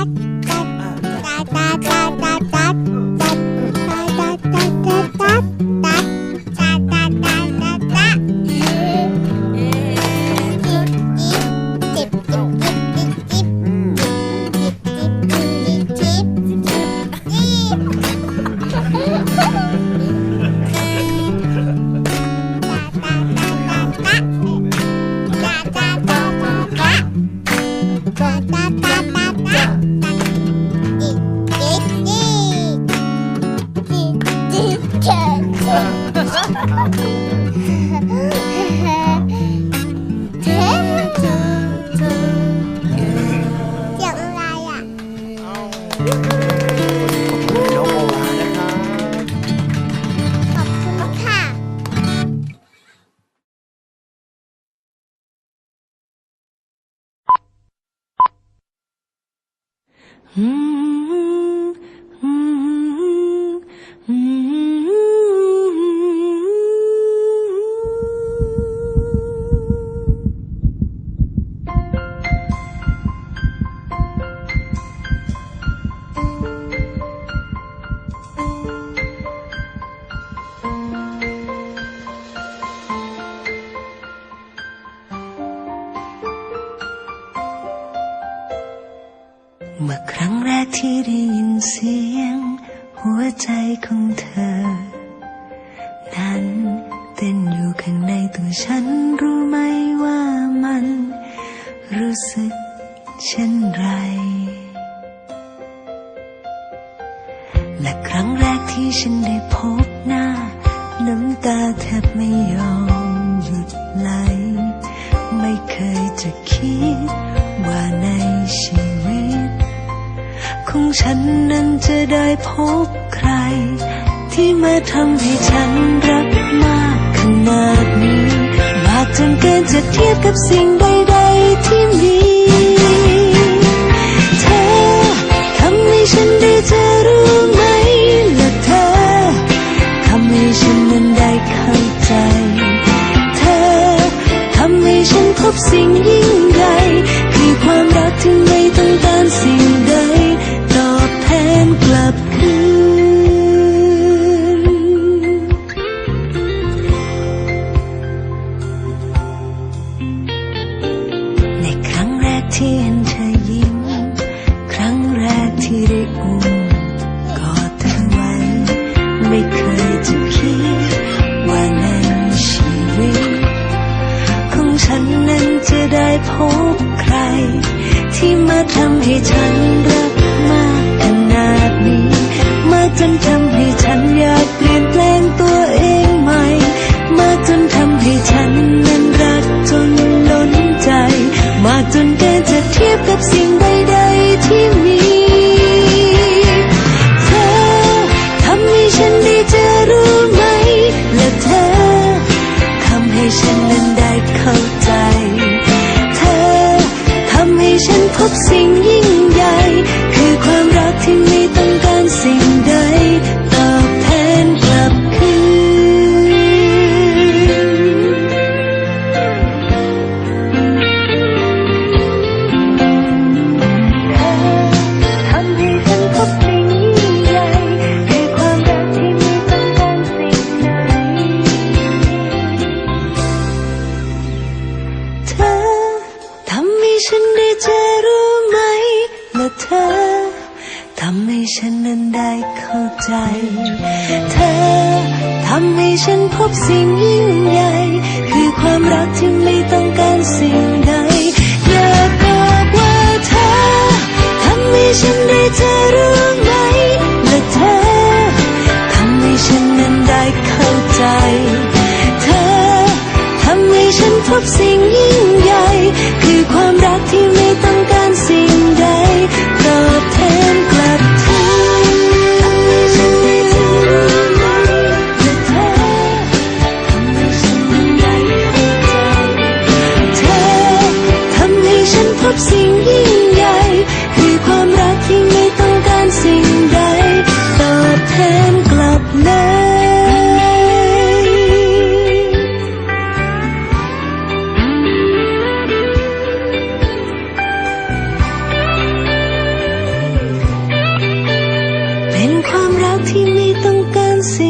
เเรั้งแรกที่ได้ยินเสียง หัวใจของเธอ นั้นเต้นอยู่ข้างในตัวฉันรู้ไหมว่ามัน รู้สึกเช่นไร และครั้งแรกที่ฉันได้พบหน้า น้ำตาแทบไม่ยอมหยุดไหล ไม่เคยจะคิด ของฉันนั้นจะได้พบใคร ที่มาทำให้ฉันรักมากขนาดนี้ มากจนเกินจะเทียบกับสิ่งใดๆที่มีเธอทำให้ฉันได้เธอรู้ไหมและเธอทำให้ฉันนั้นได้เข้าใจ เธอทำให้ฉันพบสิ่งยิ่ ฉันนั้นจะได้พบใคร ที่มาทำให้ฉันรักมากขนาดนี้ มาจนทำให้ พบสิ่งยิ่งใหญ่ คือความรักที่ไม่ต้องการสิ่งใด ตอบแทนกลับคืน ทำให้ฉันพบสิ่งยิ่งใหญ่ คือความรักที่ไม่ต้องการสิ่งใด เธอทำให้ฉันได้เจอ และเธอทำให้ฉันนั้นได้เข้าใจ เธอทำให้ฉันพบสิ่งยิ่งใหญ่ คือความรักที่ไม่ต้องการสิ่ง see